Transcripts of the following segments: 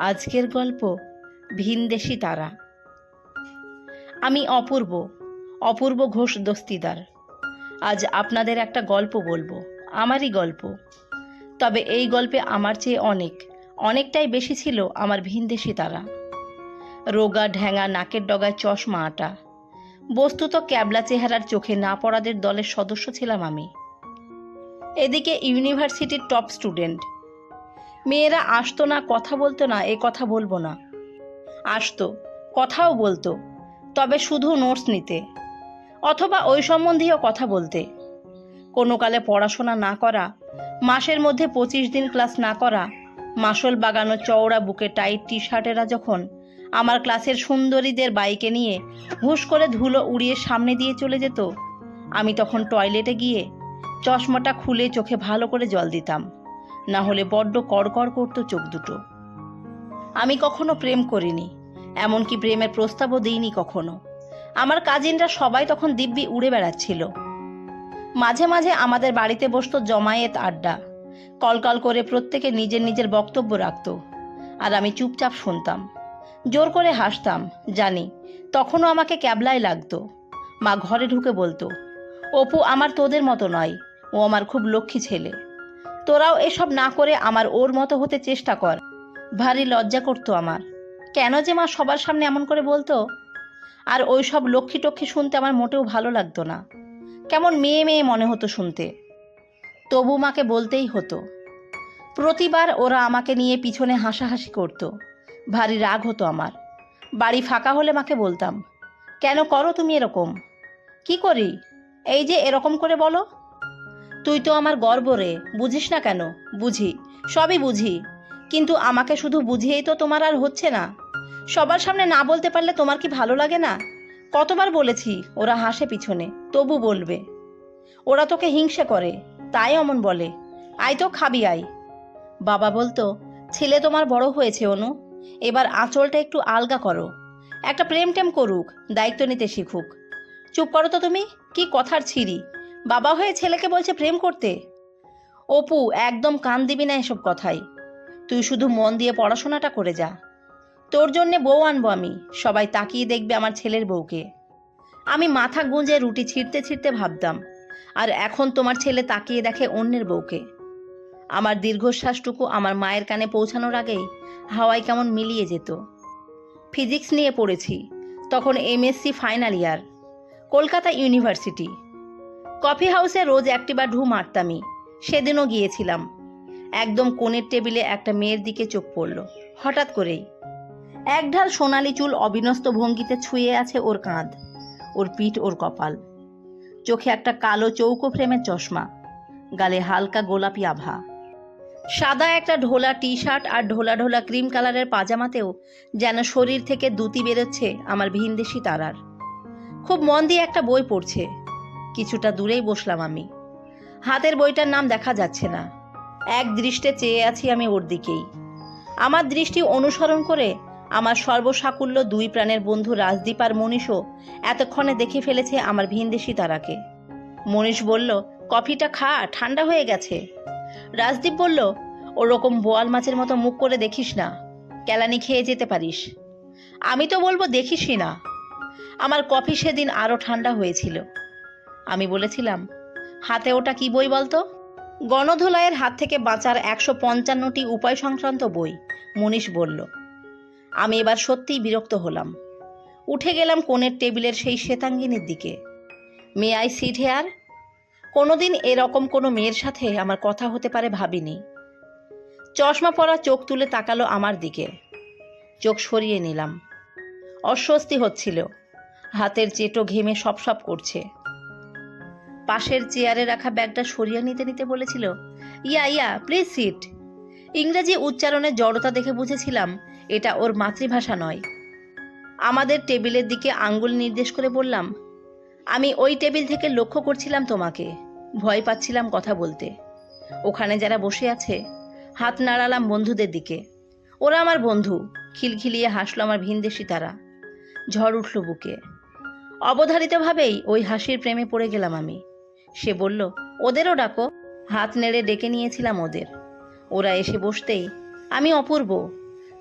আজকের গল্প ভিনদেশি তারা। আমি অপূর্ব অপূর্ব ঘোষ দস্তিদার। আজ আপনাদের একটা গল্প বলব, আমারই গল্প। তবে এই গল্পে আমার চেয়ে অনেক, অনেকটাই বেশি ছিল আমার ভিনদেশি তারা। রোগা ঢ্যাঙা নাকের ডগায় চশমা আটা। বস্তুত ক্যাবলা চেহারার চোখে না পড়াদের দলের সদস্য ছিলাম আমি। এদিকে ইউনিভার্সিটির টপ স্টুডেন্ট মেয়েরা আসতো না, কথা বলতো না, এ কথা বলব না। আসতো, কথাও বলতো, তবে শুধু নোটস নিতে, অথবা ওই সম্বন্ধীয় কথা বলতে। কোনো কালে পড়াশোনা না করা, মাসের মধ্যে পঁচিশ দিন ক্লাস না করা, মাসল বাগানো চওড়া বুকে টাইট টি শার্টেরা যখন আমার ক্লাসের সুন্দরীদের বাইকে নিয়ে হুশ করে ধুলো উড়িয়ে সামনে দিয়ে চলে যেত, আমি তখন টয়লেটে গিয়ে চশমাটা খুলে চোখে ভালো করে জল দিতাম। না হলে বড্ড কড়কড় করতো চোখ দুটো। আমি কখনো প্রেম করিনি, এমনকি প্রেমের প্রস্তাবও দিইনি কখনো। আমার কাজিনরা সবাই তখন দিব্যি উড়ে বেড়াচ্ছিল। মাঝে মাঝে আমাদের বাড়িতে বসতো জমায়েত আড্ডা। কলকল করে প্রত্যেকে নিজের নিজের বক্তব্য রাখত। আর আমি চুপচাপ শুনতাম। জোর করে হাসতাম, জানি, তখনও আমাকে ক্যাবলায় লাগতো। মা ঘরে ঢুকে বলতো, অপু, আমার তোদের মতো নয়, ও আমার খুব লক্ষ্মী ছেলে। তোরাও এসব না করে আমার ওর মতো হতে চেষ্টা কর। ভারী লজ্জা করতো আমার। কেন যে মা সবার সামনে এমন করে বলতো? আর ওই সব লক্ষ্মী টক্ষ্মী শুনতে আমার মোটেও ভালো লাগতো না। কেমন মেয়ে মেয়ে মনে হতো শুনতে। তবু মাকে বলতেই হতো। প্রতিবার ওরা আমাকে নিয়ে পিছনে হাসাহাসি করতো। ভারী রাগ হতো আমার। বাড়ি ফাঁকা হলে মাকে বলতাম, কেন করো তুমি এরকম? কি করি? এই যে এরকম করে বলো। তুই তো আমার গর্ব রে। বুঝিস না কেন? বুঝি। সবই বুঝি। কিন্তু আমাকে শুধু বুঝিয়েই তো তোমার আর হচ্ছে না। সবার সামনে না বলতে পারলে তোমার কি ভালো লাগে না? কতবার বলেছি, ওরা হাসে পিছনে, তবু বলবে। ওরা তোকে হিংসে করে, তাই অমন বলে। আই তো খাবি, আয়। বাবা বলতো, ছেলে তোমার বড় হয়েছে, অনু। এবার আঁচলটা একটু আলগা করো। একটা প্রেম টেম করুক, দায়িত্ব নিতে শিখুক। চুপ করো তো তুমি, কি কথার ছিরি। বাবা হয়ে ছেলেকে বলছে প্রেম করতে? অপু, একদম কান দিবি না এসব কথাই তুই শুধু মন দিয়ে পড়াশোনাটা করে যা। তোর জন্যে বউ আনব আমি। সবাই তাকিয়ে দেখবে আমার ছেলের বউকে। আমি মাথা গুঁজে রুটি ছিঁড়তে ছিঁড়তে ভাবতাম। আর এখন তোমার ছেলে তাকিয়ে দেখে অন্যের বউকে। আমার দীর্ঘশ্বাসটুকু আমার মায়ের কানে পৌঁছানোর আগেই হাওয়ায় কেমন মিলিয়ে যেত। ফিজিক্স নিয়ে পড়েছি। তখন MSc final year. Kolkata university. Coffee হাউসে রোজ একটিবার ঢু মারতামই। সেদিনও গিয়েছিলাম। একদম কোণের টেবিলে একটা মেয়ের দিকে চোখ পড়ল। হঠাৎ করেই। এক ঢাল সোনালি চুল অবিনস্ত ভঙ্গিতে ছুঁয়ে আছে ওর কাঁধ, ওর পিঠ, ওর কপাল। চোখে একটা কালো চৌকো ফ্রেমের চশমা, গালে হালকা গোলাপি আভা। সাদা একটা ঢোলা টি শার্ট আর ঢোলা ঢোলা ক্রিম কালারের পাজামাতেও যেন শরীর থেকে দুতি বেরোচ্ছে আমার ভিনদেশি তারার। খুব মন দিয়ে একটা বই পড়ছে। কিছুটা দূরেই বসলাম আমি। হাতের বইটার নাম দেখা যাচ্ছে না। এক দৃষ্টে চেয়ে আছি আমি ওর দিকেই। আমার দৃষ্টি অনুসরণ করে আমার সর্বসাকুল্য দুই প্রাণের বন্ধু রাজদীপ আর মনীষও এতক্ষণে দেখে ফেলেছে আমার ভিনদেশি তারাকে। মনীষ বলল, কফিটা খা, ঠান্ডা হয়ে গেছে। রাজদীপ বলল, ওরকম বোয়াল মাছের মতো মুখ করে দেখিস না। কেলানি খেয়ে যেতে পারিস। আমি তো বলব দেখিসই না। আমার কফি সেদিন আরও ঠান্ডা হয়েছিল। আমি বলেছিলাম, হাতে ওটা কি বই বলতো? গণধোলাইয়ের হাত থেকে বাঁচার একশো পঞ্চান্নটি উপায় সংক্রান্ত বই, মনীষ বলল। আমি এবার সত্যিই বিরক্ত হলাম। উঠে গেলাম কোণের টেবিলের সেই শ্বেতাঙ্গিনীর দিকে। মে আই সিট হেয়ার কোনোদিন এরকম কোনো মেয়ের সাথে আমার কথা হতে পারে ভাবিনি। চশমা পরা চোখ তুলে তাকালো আমার দিকে। চোখ সরিয়ে নিলাম। অস্বস্তি হচ্ছিল। হাতের চেটো ঘেমে সপ সপ করছে। পাশের চেয়ারে রাখা ব্যাগটা সরিয়ে নিতে নিতে বলেছিল, ইয়া ইয়া প্লিজ সিট ইংরেজি উচ্চারণের জড়তা দেখে বুঝেছিলাম, এটা ওর মাতৃভাষা নয়। আমাদের টেবিলের দিকে আঙ্গুল নির্দেশ করে বললাম, আমি ওই টেবিল থেকে লক্ষ্য করছিলাম তোমাকে। ভয় পাচ্ছিলাম কথা বলতে। ওখানে যারা বসে আছে, হাত নাড়ালাম বন্ধুদের দিকে। ওরা আমার বন্ধু, খিলখিলিয়ে হাসলো আমার ভিনদেশি তারা। ঝড় উঠল বুকে। অবধারিতভাবেই ওই হাসির প্রেমে পড়ে গেলাম আমি। সে বলল, ওদেরও ডাকো। হাত নেড়ে ডেকে নিয়েছিলাম ওদের। ওরা এসে বসতেই, আমি অপূর্ব।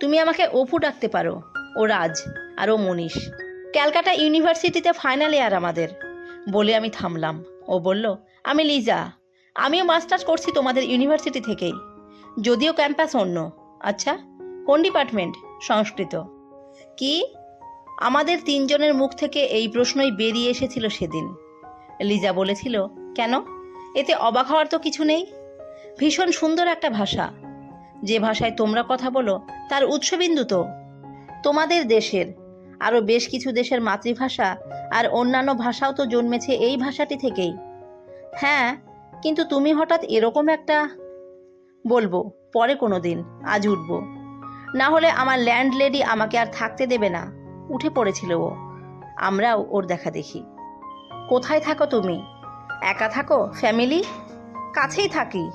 তুমি আমাকে অপু ডাকতে পারো। ও রাজ আর ও মনীষ। ক্যালকাটা ইউনিভার্সিটিতে ফাইনাল ইয়ার আমাদের। বলে আমি থামলাম। ও বলল, আমি লিজা। আমিও মাস্টার্স করছি তোমাদের ইউনিভার্সিটি থেকেই। যদিও ক্যাম্পাস অন্য। আচ্ছা কোন ডিপার্টমেন্ট? সংস্কৃত। কি? আমাদের তিনজনের মুখ থেকে এই প্রশ্নই বেরিয়ে এসেছিল সেদিন। লিজা বলেছিল কেন? এতে অবাক হওয়ার তো কিছু নেই। ভীষণ সুন্দর একটা ভাষা। যে ভাষায় তোমরা কথা বলো, তার উৎসবিন্দু তো। তোমাদের দেশের, আরও বেশ কিছু দেশের মাতৃভাষা আর অন্যান্য ভাষাও তো জন্মেছে এই ভাষাটি থেকেই। হ্যাঁ কিন্তু তুমি হঠাৎ এরকম একটা বলব, পরে কোনো দিন, আজ উঠব। না হলে আমার ল্যান্ডলেডি আমাকে আর থাকতে দেবে না, উঠে পড়েছিল ও। আমরাও ওর দেখা দেখি। কোথায় থাকো তুমি? একা থাকো ফ্যামিলি কাছেই থাকি।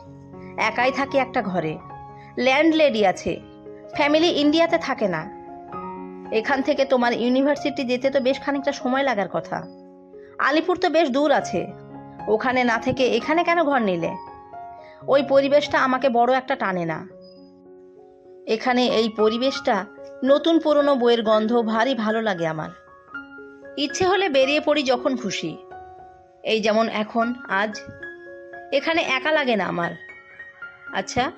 একাই থাকি একটা ঘরে। ল্যান্ডলেডি আছে। ফ্যামিলি ইন্ডিয়াতে থাকে না। এখান থেকে তোমার ইউনিভার্সিটি যেতে তো বেশ খানিকটা সময় লাগার কথা। আলিপুর তো বেশ দূর আছে। ওখানে না থেকে এখানে কেন ঘর নিলে? ওই পরিবেশটা আমাকে বড় একটা টানে না। এখানে এই পরিবেশটা নতুন পুরনো বইয়ের গন্ধ ভারী ভালো লাগে আমার। ইচ্ছে হলে বেরিয়ে পড়ি যখন খুশি। এই যেমন এখন, আজ। এখানে একা লাগে না আমার। আচ্ছা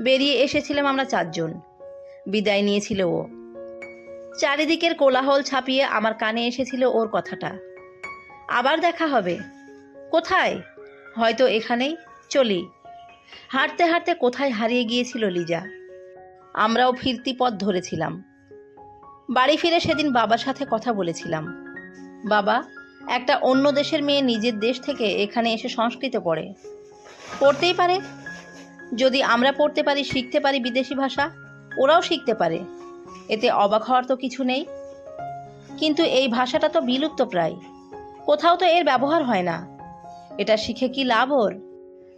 বেরিয়ে এসেছিলাম আমরা চারজন। বিদায় নিয়েছিল ও। চারিদিকের কোলাহল ছাপিয়ে আমার কানে এসেছিল ওর কথাটা। আবার দেখা হবে। কোথায়? হয়তো এখানেই। চলি। হাঁটতে হাঁটতে কোথায় হারিয়ে গিয়েছিল লিজা? আমরাও ফিরতি পথ ধরেছিলাম। বাড়ি ফিরে সেদিন বাবার সাথে কথা বলেছিলাম। বাবা একটা অন্য দেশের মেয়ে নিজের দেশ থেকে এখানে এসে সংস্কৃত পড়ে। পড়তেই পারে। যদি আমরা পড়তে পারি, শিখতে পারি বিদেশি ভাষা, ওরাও শিখতে পারে। এতে অবাক হওয়ার তো কিছু নেই। কিন্তু এই ভাষাটা তো বিলুপ্ত প্রায়। কোথাও তো এর ব্যবহার হয় না। এটা শিখে কি লাভ ওর?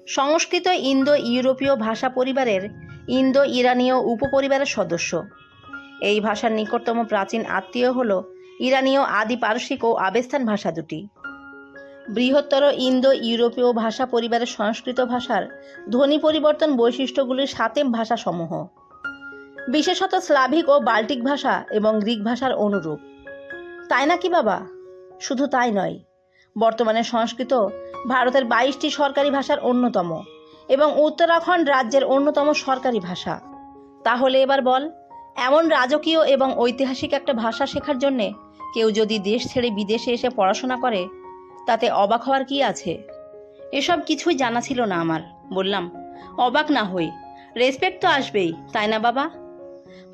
সংস্কৃত ইন্দো ইউরোপীয় ভাষা পরিবারের ইন্দো ইরানীয় উপপরিবারের সদস্য। এই ভাষার নিকটতম প্রাচীন আত্মীয় হল ইরানীয় আদি পারসিক ও আবেস্তান ভাষা দুটি। বৃহত্তর ইন্দো ইউরোপীয় ভাষা পরিবারের সংস্কৃত ভাষার ধ্বনি পরিবর্তন বৈশিষ্ট্যগুলির সাতেম ভাষাসমূহ। বিশেষত স্লাভিক ও বাল্টিক ভাষা এবং গ্রিক ভাষার অনুরূপ। তাই না কি বাবা? শুধু তাই নয়, বর্তমানে সংস্কৃত ভারতের বাইশটি সরকারি ভাষার অন্যতম এবং উত্তরাখণ্ড রাজ্যের অন্যতম সরকারি ভাষা। তাহলে এবার বল, এমন রাজকীয় এবং ঐতিহাসিক একটা ভাষা শেখার জন্যে কেউ যদি দেশ ছেড়ে বিদেশে এসে পড়াশোনা করে, তাতে অবাক হওয়ার কি আছে? এসব কিছুই জানা ছিল না আমার। বললাম, অবাক না হই রেসপেক্ট তো আসবেই, তাই না বাবা?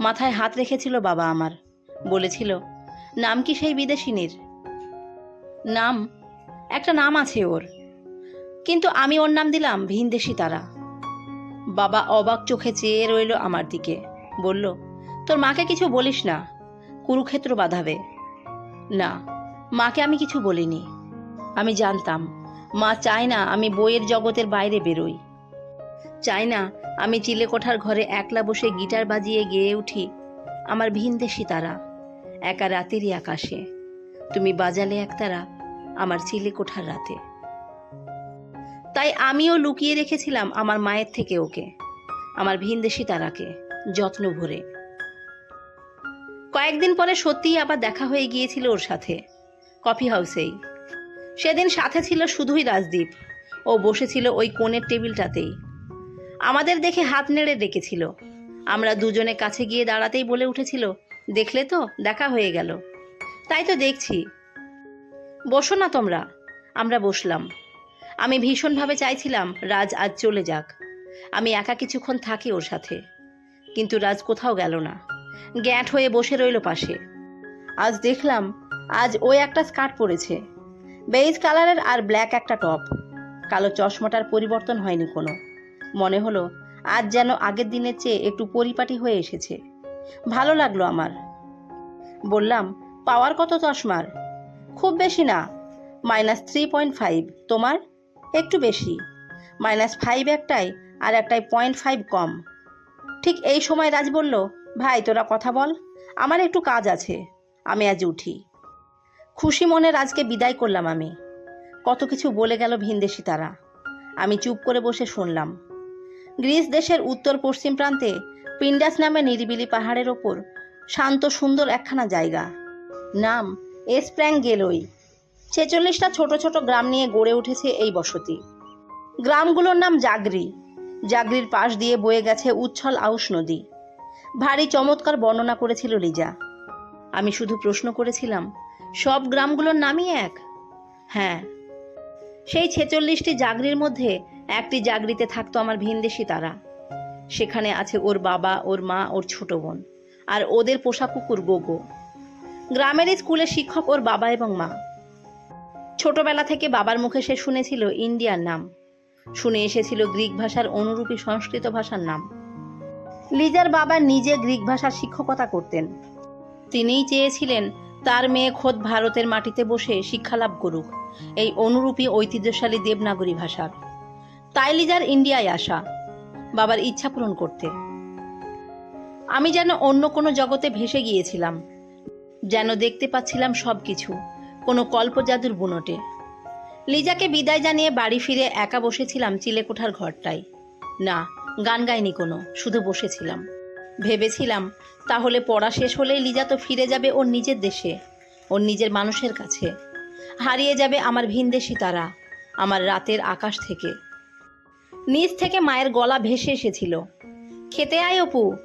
মাথায় হাত রেখেছিল বাবা আমার। বলেছিল, নাম কি সেই বিদেশিনীর? নাম, একটা নাম আছে ওর। কিন্তু আমি ওর নাম দিলাম ভিনদেশি তারা। বাবা অবাক চোখে চেয়ে রইল আমার দিকে। বলল, তোর মাকে কিছু বলিস না, কুরুক্ষেত্র বাঁধাবে। না, মাকে আমি কিছু বলিনি। আমি জানতাম, মা চায় না আমি বইয়ের জগতের বাইরে বেরোই। চায় না আমি চিলেকোঠার ঘরে একলা বসে গিটার বাজিয়ে গেয়ে উঠি আমার ভিনদেশি তারা, একা রাতেরই আকাশে। তুমি বাজালে একতারা আমার চিলেকোঠার রাতে। তাই আমিও লুকিয়ে রেখেছিলাম আমার মায়ের থেকে ওকে, আমার ভিনদেশি তারাকে, যত্ন ভরে। কয়েকদিন পরে সত্যিই আবার দেখা হয়ে গিয়েছিল ওর সাথে কফি হাউসেই সেদিন সাথে ছিল শুধুই রাজদীপ, ও বসেছিল ওই কোণের টেবিলটাতেই। আমাদের দেখে হাত নেড়ে ডেকেছিল। আমরা দুজনে কাছে গিয়ে দাঁড়াতেই বলে উঠেছিল, দেখলে তো, দেখা হয়ে গেল। তাই তো দেখছি। বসো না তোমরা। আমরা বসলাম। আমি ভীষণভাবে চাইছিলাম রাজ আজ চলে যাক। আমি একা কিছুক্ষণ থাকি ওর সাথে। কিন্তু রাজ কোথাও গেল না। গ্যাঁট হয়ে বসে রইল পাশে। আজ দেখলাম, আজ ওই একটা স্কার্ট পরেছে। বেইজ কালারের আর ব্ল্যাক একটা টপ। কালো চশমাটার পরিবর্তন হয়নি কোনো। মনে হলো, আজ যেন আগের দিনের চেয়ে একটু পরিপাটি হয়ে এসেছে। ভালো লাগল আমার। বললাম, পাওয়ার কত চশমার? খুব বেশি না। Minus three point five. তোমার? একটু বেশি। মাইনাস ফাইভ একটাই আর একটাই পয়েন্ট ফাইভ কম। ঠিক এই সময় রাজ বলল ভাই, তোরা কথা বল। আমার একটু কাজ আছে। আমি আজ উঠি। খুশি মনে রাজকে বিদায় করলাম আমি। কত কিছু বলে গেল ভিনদেশি তারা। আমি চুপ করে বসে শুনলাম। গ্রিস দেশের উত্তর পশ্চিম প্রান্তে পিন্ডাস নামে নিরিবিলি পাহাড়ের ওপর শান্ত সুন্দর একখানা জায়গা। নাম এসপ্র্যাং গেলই ছেচল্লিশটা ছোট ছোট গ্রাম নিয়ে গড়ে উঠেছে এই বসতি। গ্রামগুলোর নাম জাগরি। জাগরির পাশ দিয়ে বয়ে গেছে উচ্ছল আউশ নদী। ভারী চমৎকার বর্ণনা করেছিল লিজা। আমি শুধু প্রশ্ন করেছিলাম, সব গ্রামগুলোর নামই এক? হ্যাঁ। সেই ছেচল্লিশটি জাগরির মধ্যে একটি জাগরিতে থাকতো আমার ভিনদেশি তারা। সেখানে আছে ওর বাবা, ওর মা, ওর ছোট বোন আর ওদের পোষা কুকুর গোগো। গ্রামের স্কুলে শিক্ষক ওর বাবা এবং মা। ছোটবেলা থেকে বাবার মুখে সে শুনেছিল ইন্ডিয়ার নাম। শুনে এসেছিল গ্রিক ভাষার অনুরূপী সংস্কৃত ভাষার নাম। লিজার বাবা নিজে গ্রিক ভাষার শিক্ষকতা করতেন। তিনিই চেয়েছিলেন তার মেয়ে খোদ ভারতের মাটিতে বসে শিক্ষালাভ করুক, এই অনুরূপী ঐতিহ্যশালী দেবনাগরী ভাষার তাই লিজার ইন্ডিয়ায় আসা, বাবার ইচ্ছা পূরণ করতে। আমি যেন অন্য কোনো জগতে ভেসে গিয়েছিলাম, যেন দেখতে পাচ্ছিলাম সব কিছু কোনো কল্প জাদুর বুনোটে। লিজাকে বিদায় জানিয়ে বাড়ি ফিরে একা বসেছিলাম চিলেকোঠার ঘরটায়। না গান গাইনি কোনো, শুধু বসেছিলাম। ভেবেছিলাম, তাহলে পড়া শেষ হলেই লিজা তো ফিরে যাবে ওর নিজের দেশে, ওর নিজের মানুষের কাছে। হারিয়ে যাবে আমার ভিনদেশি তারা, আমার রাতের আকাশ থেকে। নিচ থেকে মায়ের গলা ভেসে এসেছিল। খেতে আয় অপু,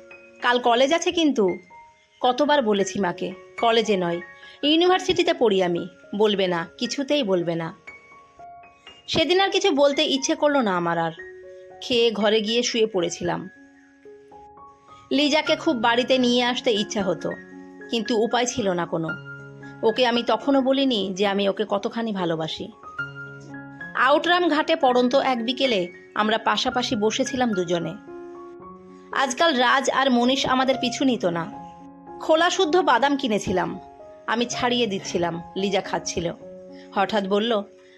কাল কলেজ আছে কিন্তু। কতবার বলেছি মাকে, কলেজে নয়, ইউনিভার্সিটিতে পড়ি আমি, বলবে না, কিছুতেই বলবে না। সেদিন আর কিছু বলতে ইচ্ছে করল না আমার আর। খেয়ে ঘরে গিয়ে শুয়ে পড়েছিলাম। লিজাকে খুব বাড়িতে নিয়ে আসতে ইচ্ছা হতো, কিন্তু উপায় ছিল না কোনো। ওকে আমি তখনও বলিনি যে আমি ওকে কতখানি ভালোবাসি। আউটরাম ঘাটে পড়ন্ত এক বিকেলে আমরা পাশাপাশি বসেছিলাম দুজনে। আজকাল রাজ আর মনীষ আমাদের পিছু নিত না। খোলা শুদ্ধ বাদাম কিনেছিলাম। আমি ছাড়িয়ে দিচ্ছিলাম, লিজা খাচ্ছিল। হঠাৎ বলল,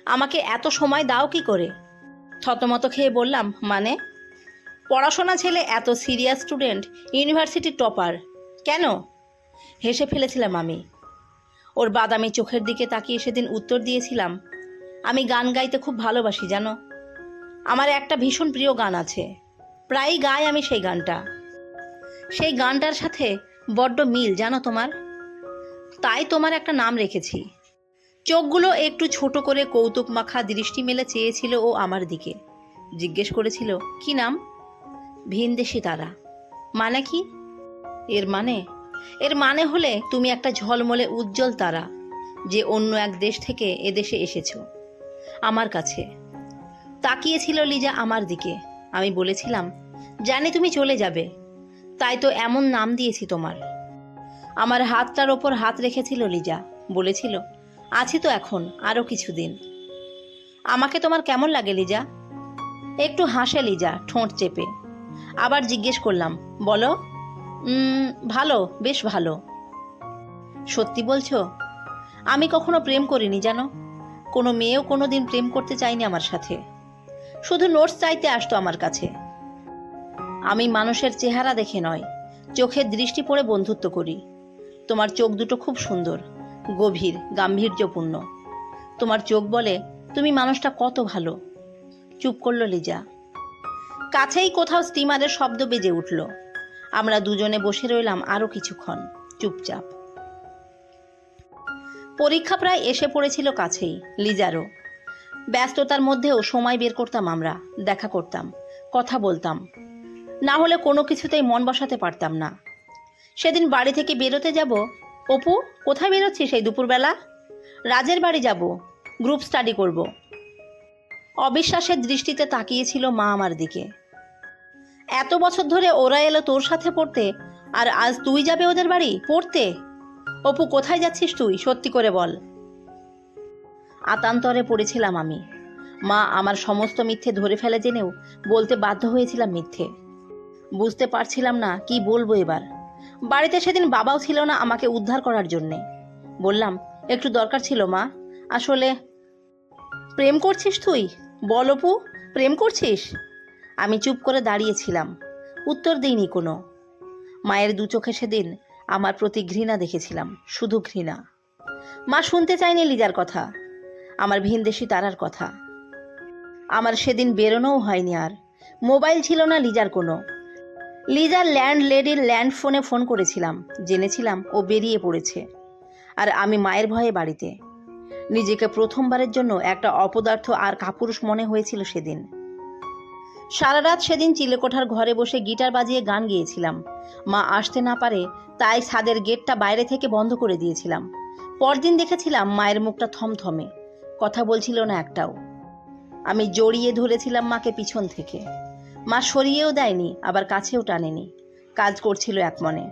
আমাকে এত সময় দাও কি করে? থতমত খেয়ে বললাম মানে? পড়াশোনা ছেলে এত সিরিয়াস স্টুডেন্ট ইউনিভার্সিটি টপার কেন? হেসে ফেলেছিলাম আমি। ওর বাদামি চোখের দিকে তাকিয়ে সেদিন উত্তর দিয়েছিলাম, আমি গান গাইতে খুব ভালোবাসি, জানো? আমার একটা ভীষণ প্রিয় গান আছে। প্রায়ই গাই আমি সেই গানটা। সেই গানটার সাথে বড্ড মিল, জানো তোমার? তাই তোমার একটা নাম রেখেছি। চোখগুলো একটু ছোট করে কৌতুক মাখা দৃষ্টি মেলে চেয়েছিল ও আমার দিকে। জিজ্ঞেস করেছিল, কি নাম? ভিনদেশি তারা। মানে কি? এর মানে? এর মানে হলে তুমি একটা ঝলমলে উজ্জ্বল তারা, যে অন্য এক দেশ থেকে এদেশে এসেছ, আমার কাছে। তাকিয়েছিল লিজা আমার দিকে। আমি বলেছিলাম, জানি তুমি চলে যাবে, তাই তো এমন নাম দিয়েছি তোমার। আমার হাতটার ওপর হাত রেখেছিল লিজা, বলেছিল। আছি তো এখন আরও কিছুদিন। আমাকে তোমার কেমন লাগে, লিজা? একটু হাসে, লিজা, ঠোঁট চেপে। আবার জিজ্ঞেস করলাম, বলো? ভালো, বেশ ভালো। সত্যি বলছো? আমি কখনো প্রেম করিনি, জানো? কোনো মেয়েও কোনো দিন প্রেম করতে চায়নি আমার সাথে। শুধু নোটস চাইতে আসতো আমার কাছে। আমি মানুষের চেহারা দেখে নয়, চোখের দৃষ্টি পড়ে বন্ধুত্ব করি। তোমার চোখ দুটো খুব সুন্দর। গভীর, গাম্ভীর্যপূর্ণ। তোমার চোখ বলে, তুমি মানুষটা কত ভালো। চুপ করল লিজা। কাছেই কোথাও স্টিমারের শব্দ বেজে উঠল। আমরা দুজনে বসে রইলাম আরও কিছুক্ষণ, চুপচাপ। পরীক্ষা প্রায় এসে পড়েছিল কাছেই, লিজারও। ব্যস্ততার মধ্যেও সময় বের করতাম আমরা, দেখা করতাম, কথা বলতাম। না হলে কোনো কিছুতেই মন বসাতে পারতাম না। সেদিন বাড়ি থেকে বেরোতে যাব অপু, কোথায় বেরোচ্ছিস সেই দুপুরবেলা? রাজের বাড়ি যাব গ্রুপ স্টাডি করব। অবিশ্বাসের দৃষ্টিতে তাকিয়েছিল মা আমার দিকে। এত বছর ধরে ওরা এলো তোর সাথে পড়তে, আর আজ তুই যাবে ওদের বাড়ি পড়তে? অপু, কোথায় যাচ্ছিস তুই? সত্যি করে বল। আতান্তরে পড়েছিলাম আমি। মা আমার সমস্ত মিথ্যে ধরে ফেলে জেনেও বলতে বাধ্য হয়েছিলাম মিথ্যে। বুঝতে পারছিলাম না কি বলব এবার। বাড়িতে সেদিন বাবাও ছিল না আমাকে উদ্ধার করার জন্যে। বললাম, একটু দরকার ছিল মা। আসলে প্রেম করছিস তুই? বল অপু, প্রেম করছিস? আমি চুপ করে দাঁড়িয়েছিলাম। উত্তর দিইনি কোনো। মায়ের দু চোখে সেদিন আমার প্রতি ঘৃণা দেখেছিলাম, শুধু ঘৃণা। মা শুনতে চায়নি লিজার কথা, আমার ভিনদেশি তারার কথা। আমার সেদিন বেরোনোও হয়নি আর। মোবাইল ছিল না লিজার কোনো। লিজার ল্যান্ড লেডির ল্যান্ড ফোনে ফোন করেছিলাম। জেনেছিলাম ও বেরিয়ে পড়েছে। আর আমি মায়ের ভয়ে বাড়িতে। নিজেকে প্রথমবারের জন্য একটা অপদার্থ আর কাপুরুষ মনে হয়েছিল সেদিন। সারা রাত সেদিন চিলেকোঠার ঘরে বসে গিটার বাজিয়ে গান গেয়েছিলাম। মা আসতে না পারে তাই ছাদের গেটটা বাইরে থেকে বন্ধ করে দিয়েছিলাম। পরদিন দেখেছিলাম মায়ের মুখটা থমথমে। কথা বলছিল না একটাও। আমি জড়িয়ে ধরেছিলাম মাকে পিছন থেকে। মা সরিয়েও দেয়নি, আবার কাছেও টানেনি। কাজ করছিল এক মনে।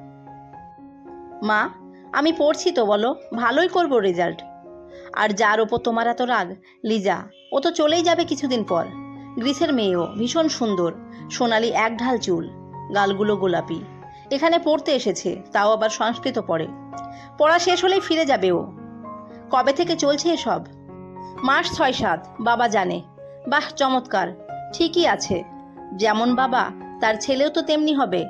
মা, আমি পড়ছি তো, বলো, ভালোই করব রেজাল্ট আর যার ওপর তোমার এত রাগ, লিজা, ও তো চলেই যাবে কিছুদিন পর। গ্রিসের মেয়েও, ভীষণ সুন্দর, সোনালি এক ঢাল চুল, গালগুলো গোলাপি। এখানে পড়তে এসেছে, তাও আবার সংস্কৃত পড়ে। পড়া শেষ হলেই ফিরে যাবে ও। কবে থেকে চলছে এসব? মাস ছয় সাত, বাবা জানে। বাহ, চমৎকার। ঠিকই আছে। যেমন বাবা, তার ছেলেও তো তেমনি হবে।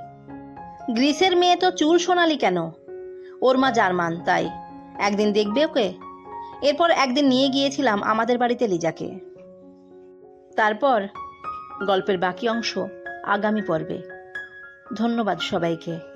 গ্রিসের মেয়ে তো চুল সোনালি কেন? ওর মা জার্মান, তাই। একদিন দেখবে ওকে? এরপর একদিন নিয়ে গিয়েছিলাম আমাদের বাড়িতে লিজাকে। তারপর গল্পের বাকি অংশ আগামী পর্বে। ধন্যবাদ সবাইকে।